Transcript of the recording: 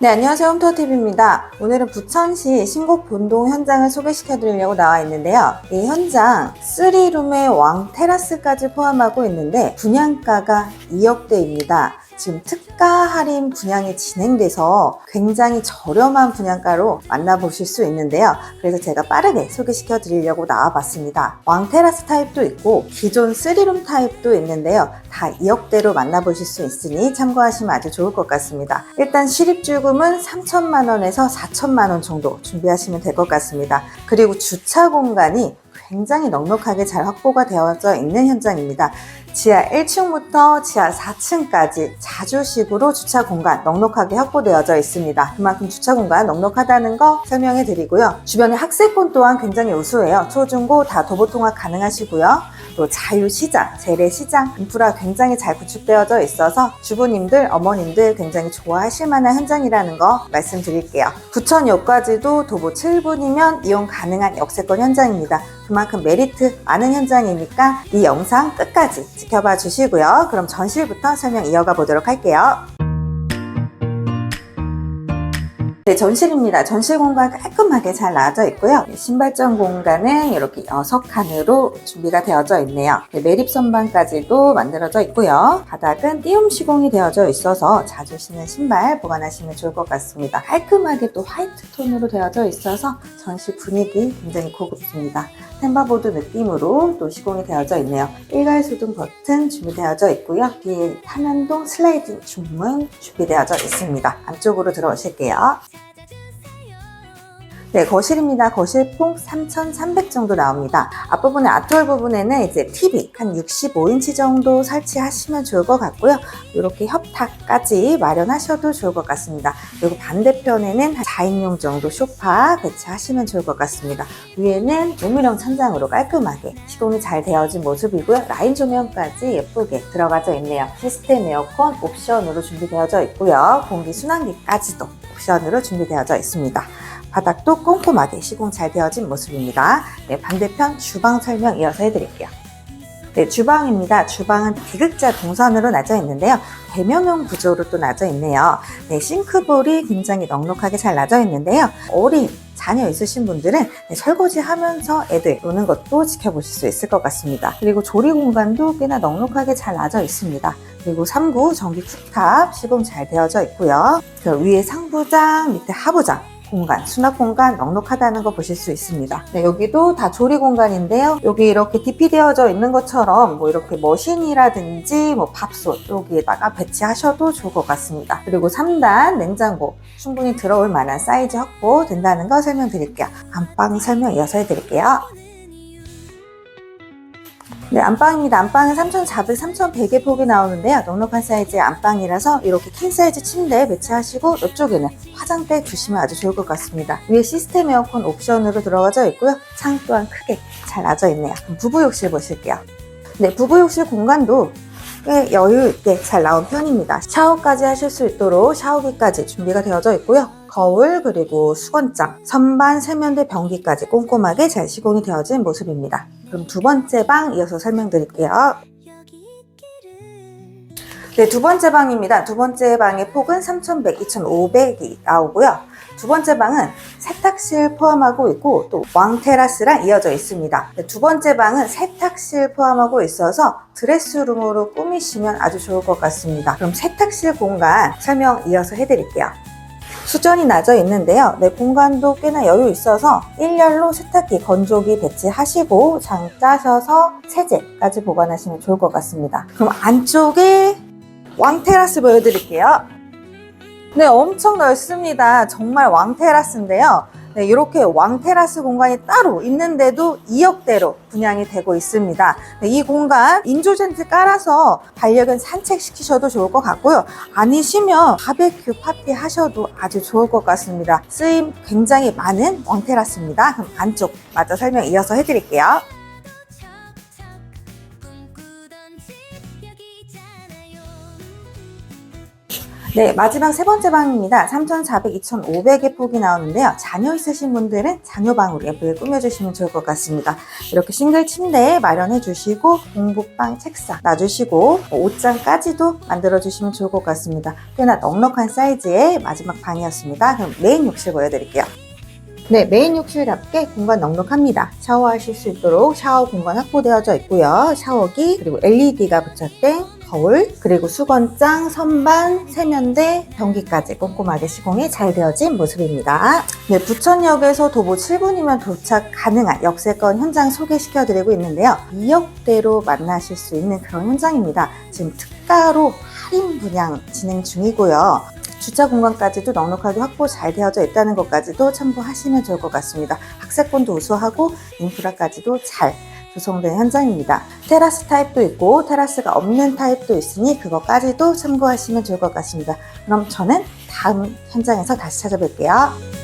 네, 안녕하세요. 홈터TV입니다. 오늘은 부천시 신곡 본동 현장을 소개시켜 드리려고 나와 있는데요. 이 현장 3룸의 왕 테라스까지 포함하고 있는데 분양가가 2억대입니다. 지금 특가 할인 분양이 진행돼서 굉장히 저렴한 분양가로 만나보실 수 있는데요. 그래서 제가 빠르게 소개시켜 드리려고 나와봤습니다. 왕 테라스 타입도 있고 기존 3룸 타입도 있는데요. 다 2억대로 만나보실 수 있으니 참고하시면 아주 좋을 것 같습니다. 일단 실입주금은 3천만 원에서 4천만 원 정도 준비하시면 될 것 같습니다. 그리고 주차 공간이 굉장히 넉넉하게 잘 확보가 되어져 있는 현장입니다. 지하 1층부터 지하 4층까지 자주식으로 주차 공간 넉넉하게 확보되어져 있습니다. 그만큼 주차 공간 넉넉하다는 거 설명해 드리고요. 주변에 학세권 또한 굉장히 우수해요. 초중고 다 도보 통학 가능하시고요. 또 자유시장, 재래시장 인프라 굉장히 잘 구축되어져 있어서 주부님들, 어머님들 굉장히 좋아하실 만한 현장이라는 거 말씀드릴게요. 부천역까지도 도보 7분이면 이용 가능한 역세권 현장입니다. 그만큼 메리트 많은 현장이니까 이 영상 끝까지 지켜봐 주시고요. 그럼 전실부터 설명 이어가 보도록 할게요. 네, 전실입니다. 전실 공간 깔끔하게 잘 나와져 있고요. 신발장 공간은 이렇게 여섯 칸으로 준비가 되어져 있네요. 네, 매립 선반까지도 만들어져 있고요. 바닥은 띄움 시공이 되어져 있어서 자주 신는 신발 보관하시면 좋을 것 같습니다. 깔끔하게 또 화이트 톤으로 되어져 있어서 전실 분위기 굉장히 고급집니다. 템바보드 느낌으로 또 시공이 되어져 있네요. 일괄 소등 버튼 준비되어져 있고요. 뒤에 한안동 슬라이딩 중문 준비되어져 있습니다. 안쪽으로 들어오실게요. 네, 거실입니다. 거실 폭 3,300 정도 나옵니다. 앞부분에 아트월 부분에는 이제 TV 한 65인치 정도 설치하시면 좋을 것 같고요. 이렇게 협탁까지 마련하셔도 좋을 것 같습니다. 그리고 반대편에는 4인용 정도 소파 배치하시면 좋을 것 같습니다. 위에는 조미령 천장으로 깔끔하게 시공이 잘 되어진 모습이고요. 라인 조명까지 예쁘게 들어가져 있네요. 시스템 에어컨 옵션으로 준비되어져 있고요. 공기 순환기까지도 옵션으로 준비되어져 있습니다. 바닥도 꼼꼼하게 시공 잘 되어진 모습입니다. 네, 반대편 주방 설명 이어서 해드릴게요. 네, 주방입니다. 주방은 비극자 동선으로 나져 있는데요. 대면형 구조로 또 나져 있네요. 네, 싱크볼이 굉장히 넉넉하게 잘 나져 있는데요. 어린 자녀 있으신 분들은 네, 설거지 하면서 애들 노는 것도 지켜보실 수 있을 것 같습니다. 그리고 조리 공간도 꽤나 넉넉하게 잘 나져 있습니다. 그리고 3구 전기 쿡탑 시공 잘 되어져 있고요. 그 위에 상부장, 밑에 하부장 공간, 수납 공간 넉넉하다는 거 보실 수 있습니다. 네, 여기도 다 조리 공간인데요. 여기 이렇게 DP 되어져 있는 것처럼 뭐 이렇게 머신이라든지 뭐 밥솥 여기에다가 배치하셔도 좋을 것 같습니다. 그리고 3단 냉장고 충분히 들어올 만한 사이즈 확보 된다는 거 설명드릴게요. 안방 설명 이어서 해드릴게요. 네, 안방입니다. 안방은 3,400, 3,100의 폭이 나오는데요. 넉넉한 사이즈의 안방이라서 이렇게 킹 사이즈 침대 배치하시고 이쪽에는 화장대 두시면 아주 좋을 것 같습니다. 위에 시스템 에어컨 옵션으로 들어가져 있고요. 창 또한 크게 잘 나져 있네요. 부부 욕실 보실게요. 네, 부부 욕실 공간도 꽤 여유 있게 잘 나온 편입니다. 샤워까지 하실 수 있도록 샤워기까지 준비가 되어져 있고요. 거울 그리고 수건장, 선반, 세면대, 변기까지 꼼꼼하게 잘 시공이 되어진 모습입니다. 그럼 두 번째 방 이어서 설명드릴게요. 네, 두 번째 방입니다. 두 번째 방의 폭은 3,100, 2,500이 나오고요. 두 번째 방은 세탁실 포함하고 있고 또 왕테라스랑 이어져 있습니다. 네, 두 번째 방은 세탁실 포함하고 있어서 드레스룸으로 꾸미시면 아주 좋을 것 같습니다. 그럼 세탁실 공간 설명 이어서 해드릴게요. 수전이 나져 있는데요. 네, 공간도 꽤나 여유 있어서 일렬로 세탁기, 건조기 배치하시고 장 짜셔서 세제까지 보관하시면 좋을 것 같습니다. 그럼 안쪽에 왕 테라스 보여드릴게요. 네, 엄청 넓습니다. 정말 왕 테라스인데요. 네, 이렇게 왕 테라스 공간이 따로 있는데도 2억대로 분양이 되고 있습니다. 네, 이 공간 인조젠트 깔아서 반려견 산책시키셔도 좋을 것 같고요. 아니시면 바베큐 파티 하셔도 아주 좋을 것 같습니다. 쓰임 굉장히 많은 왕 테라스입니다. 그럼 안쪽 마저 설명 이어서 해드릴게요. 네, 마지막 세 번째 방입니다. 3,400, 2,500의 폭이 나오는데요. 자녀 있으신 분들은 자녀방으로 예쁘게 꾸며주시면 좋을 것 같습니다. 이렇게 싱글 침대 마련해 주시고 공부방 책상 놔주시고 뭐 옷장까지도 만들어 주시면 좋을 것 같습니다. 꽤나 넉넉한 사이즈의 마지막 방이었습니다. 그럼 메인 욕실 보여드릴게요. 네, 메인 욕실답게 공간 넉넉합니다. 샤워하실 수 있도록 샤워 공간 확보되어져 있고요. 샤워기, 그리고 LED가 붙였된 거울, 그리고 수건장, 선반, 세면대, 변기까지 꼼꼼하게 시공이 잘 되어진 모습입니다. 네, 부천역에서 도보 7분이면 도착 가능한 역세권 현장 소개시켜드리고 있는데요. 2억대로 만나실 수 있는 그런 현장입니다. 지금 특가로 할인 분양 진행 중이고요. 주차 공간까지도 넉넉하게 확보 잘 되어져 있다는 것까지도 참고하시면 좋을 것 같습니다. 학세권도 우수하고 인프라까지도 잘 조성된 현장입니다. 테라스 타입도 있고 테라스가 없는 타입도 있으니 그것까지도 참고하시면 좋을 것 같습니다. 그럼 저는 다음 현장에서 다시 찾아뵐게요.